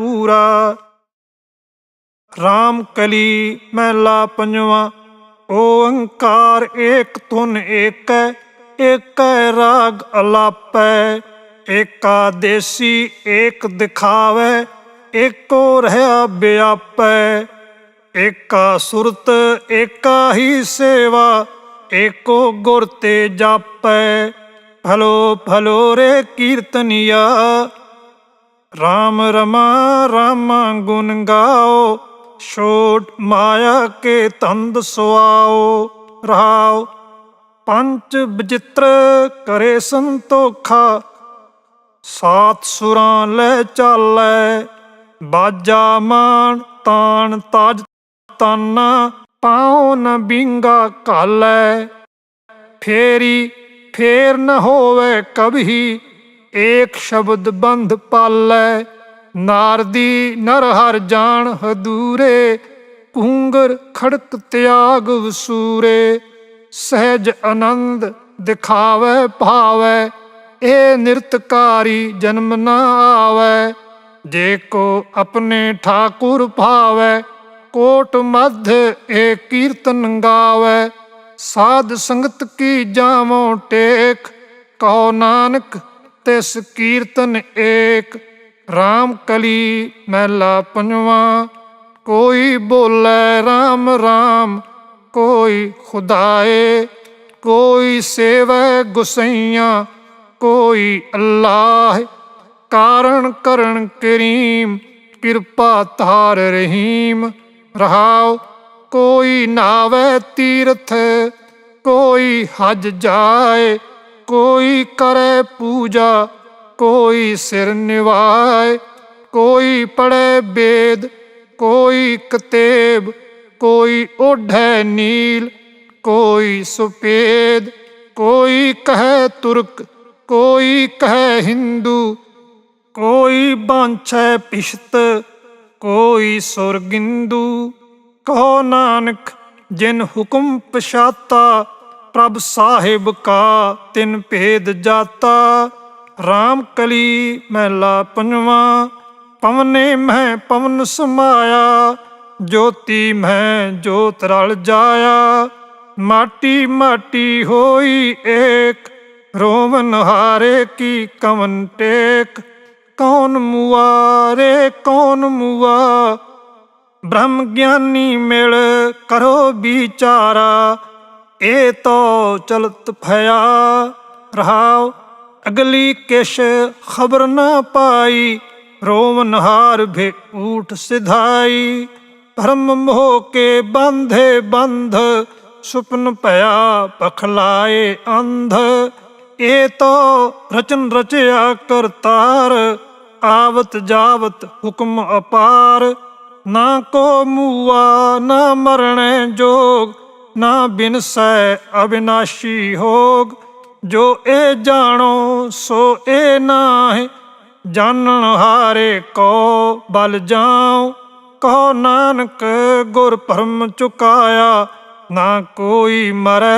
ਪੂਰਾ। ਰਾਮ ਕਲੀ ਮਹਿਲਾ ਪੰਜਵਾ, ਓੰਕਾਰ ਏਕ ਧੁਨ ਏਕੈ ਏਕੈ ਰਾਗ ਅਲਾਪੈ, ਏਕਾ ਦੇਸੀ ਏਕ ਦਿਖਾਵੈ, ਏਕੋ ਰਹਾ ਬਿਆਪੈ, ਏਕਾ ਸੁਰਤ ਏਕਾ ਹੀ ਸੇਵਾ, ਏਕੋ ਗੁਰ ਤੇ ਜਾਪੈ। ਫਲੋ ਫਲੋ ਰੇ ਕੀਰਤਨੀਆ ਰਾਮ ਰਮਾ ਰਾਮਾ ਗੁਣ ਗਾਓ, ਛੋਟ ਮਾਇਆ ਕੇ ਤੰਦ ਸੁਆਓ, ਰਹਾਓ। ਪੰਚ ਬਜਿੱਤਰ ਕਰੇ ਸੰਤੋਖਾ, ਸਾਤ ਸੁਰਾਂ ਲੈ ਚਾਲੈ, ਬਾਜਾ ਮਾਨ ਤਾਣ ਤਾਜ ਤਾਨਾ, ਪਾਉ ਨ ਬਿੰਗਾ ਕਾਲੈ ਫੇਰੀ ਫੇਰ ਨ ਹੋਵੇ ਕਭੀ ਏਕ ਸ਼ਬਦ ਬੰਧ ਪਾਲੈ ਨਾਰਦੀ ਨਰ ਹਰ ਜਾਣ ਹਦੂਰੇ ਕੂੰਗਰ ਖੜਕ ਤਿਆਗ ਵਸੂਰੇ, ਸਹਿਜ ਆਨੰਦ ਦਿਖਾਵੇ ਭਾਵੇ ਇਹ ਨਿਰਤਕਾਰੀ ਜਨਮ ਨਾ ਆਵੇ। ਜੇ ਕੋ ਆਪਣੇ ਠਾਕੁਰ ਭਾਵੇ, ਕੋਟ ਮਧ ਏ ਕੀਰਤਨ ਗਾਵੇ, ਸਾਧ ਸੰਗਤ ਕੀ ਜਾਵੋ ਟੇਕ, ਕਹੋ ਨਾਨਕ ਤਿਸ ਕੀਰਤਨ ਏਕ RAM ਕਲੀ ਮਹਿਲਾ ਪੰਜਵਾ। ਕੋਈ ਬੋਲੇ RAM RAM ਕੋਈ ਖੁਦਾਏ। ਕੋਈ ਸੇਵੈ ਗੁਸਈਆਂ, ਕੋਈ ਅੱਲਾਹ। ਕਾਰਣ ਕਰਨ ਕਰੀਮ, ਕਿਰਪਾ ਧਾਰ ਰਹੀਮ। ਰਹਾਉ ਕੋਈ ਨਾਵੇ ਤੀਰਥ, ਕੋਈ ਹਜ ਜਾਏ। ਕੋਈ ਕਰੇ ਪੂਜਾ ਕੋਈ ਸਿਰ ਨਿਵਾਏ ਕੋਈ ਪੜੇ ਵੇਦ ਕੋਈ ਕਤੇਬ ਕੋਈ ਓਢੈ ਨੀਲ ਕੋਈ ਸੁਪੇਦ ਕੋਈ ਕਹੈ ਤੁਰਕ ਕੋਈ ਕਹੈ ਹਿੰਦੂ ਕੋਈ ਬਾਂਛੈ ਪਿਸ਼ਤ ਕੋਈ ਸੁਰਗਿੰਦੂ ਕਹੋ ਨਾਨਕ ਜਿਨ ਹੁਕਮ ਪਛਾਤਾ ਪ੍ਰਭ ਸਾਹਿਬ ਕਾ ਤਿਨ ਭੇਦ ਜਾਤਾ RAM ਕਲੀ ਮਹਿਲਾ ਪੰਜਵਾ, ਪਵਨੇ ਮਹਿ ਪਵਨ ਸਮਾਇਆ, ਜੋਤੀ ਮਹਿ ਜੋਤ ਰਲ ਜਾਇਆ, ਮਾਟੀ ਮਾਟੀ ਹੋਈ ਏਕ, ਰੋਵਨ ਹਾਰੇ ਕੀ ਕਵਨ ਟੇਕ, ਕੌਣ ਮੁਆਰੇ, ਕੌਣ ਮੁਆ, ਬ੍ਰਹਮ ਗਿਆਨੀ ਮਿਲ ਕਰੋ ਵਿਚਾਰਾ ਏ ਤੋ ਚਲਤ ਭਇਆ ਰਹਾਉ, ਅਗਲੀ ਕਿਛ ਖਬਰ ਨਾ ਪਾਈ ਰੋਵਨ ਹਾਰ ਭੇ ਊਠ ਸਿਧਾਈ। ਭਰਮ ਮੋਹ ਕੇ ਬੰਧੇ ਬੰਧ, ਸੁਪਨ ਭਇਆ ਪਖਲਾਏ ਅੰਧ। ਏ ਤੋ ਰਚਨ ਰਚਿਆ ਕਰਤਾਰ ਆਵਤ ਜਾਵਤ ਹੁਕਮ ਅਪਾਰ। ਨਾ ਕੋ ਮੂਆ ਨਾ ਮਰਣੈ ਜੋਗ ਨਾ ਬਿਨਸੈ ਅਬਿਨਾਸ਼ੀ ਹੋਗ। ਜੋ ਇਹ ਜਾਣੋ, ਸੋ ਇਹ ਨਾਹਿ। ਜਾਣਨ ਹਾਰੇ ਕੋ ਬਲ ਜਾਉ। ਕਹੋ ਨਾਨਕ ਗੁਰ ਭਰਮ ਚੁਕਾਇਆ। ਨਾ ਕੋਈ ਮਰੈ